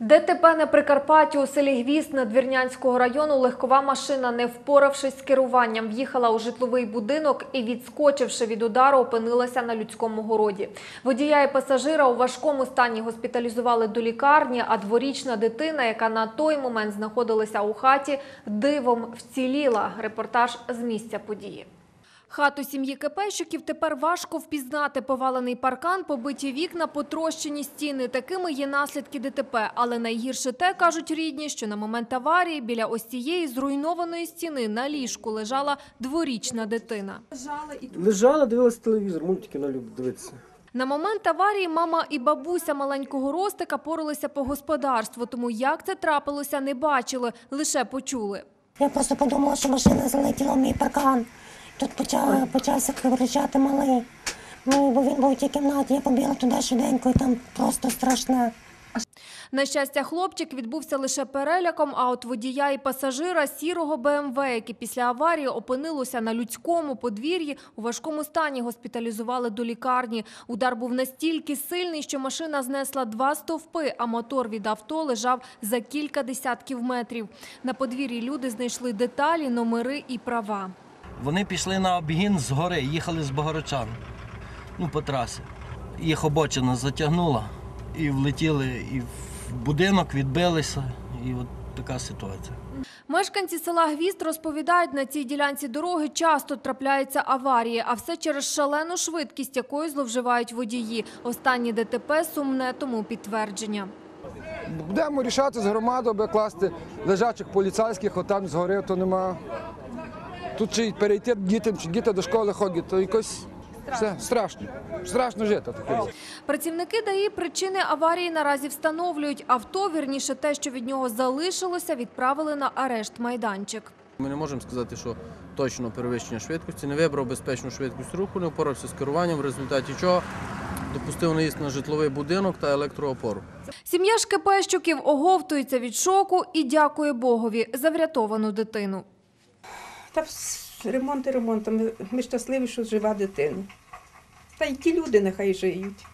ДТП на Прикарпатті у селі Гвізд Надвірнянського району легкова машина, не впоравшись з керуванням, в'їхала у житловий будинок і, відскочивши від удару, опинилася на людському городі. Водія і пасажира у важкому стані госпіталізували до лікарні, а дворічна дитина, яка на той момент знаходилася у хаті, дивом вціліла. Репортаж з місця події. Хату сім'ї Кепещуків тепер важко впізнати. Повалений паркан, побиті вікна, потрощені стіни. Такими є наслідки ДТП. Але найгірше те, кажуть рідні, що на момент аварії біля ось цієї зруйнованої стіни на ліжку лежала дворічна дитина. Лежала, дивилася телевізор, мультики вона любить дивитися. На момент аварії мама і бабуся маленького Ростика поралися по господарству, тому як це трапилося, не бачили, лише почули. Я просто подумала, що машина залетіла в мій паркан. Тут почав, почався кричати малий. Ну, бо він був у тій кімнаті, я побігла туди швиденько, і там просто страшне. На щастя, хлопчик відбувся лише переляком, а от водія і пасажира сірого БМВ, які після аварії опинилося на людському подвір'ї, у важкому стані госпіталізували до лікарні. Удар був настільки сильний, що машина знесла два стовпи, а мотор від авто лежав за кілька десятків метрів. На подвір'ї люди знайшли деталі, номери і права. Вони пішли на обгін з гори, їхали з Богородчан, ну, по трасі. Їх обочина затягнула і влетіли і в будинок, відбилися. І от така ситуація. Мешканці села Гвізд розповідають, на цій ділянці дороги часто трапляються аварії, а все через шалену швидкість, якою зловживають водії. Останні ДТП сумне тому підтвердження. Будемо рішати з громадою, аби класти лежачих поліцейських, от там згори, то нема. Тут чи перейти дітям, чи діти до школи ходять, то якось все страшно. Страшно жити таке. Працівники ДАІ причини аварії наразі встановлюють. Авто, вірніше те, що від нього залишилося, відправили на арешт майданчик. Ми не можемо сказати, що точно перевищення швидкості не вибрав безпечну швидкість руху, не впорався з керуванням, в результаті чого допустив наїзд на житловий будинок та електроопору. Сім'я Шкепещуків оговтується від шоку і дякує Богові за врятовану дитину. Та ремонт і ремонт. Ми, ми щасливі, що жива дитина. Та й ті люди нехай жиють.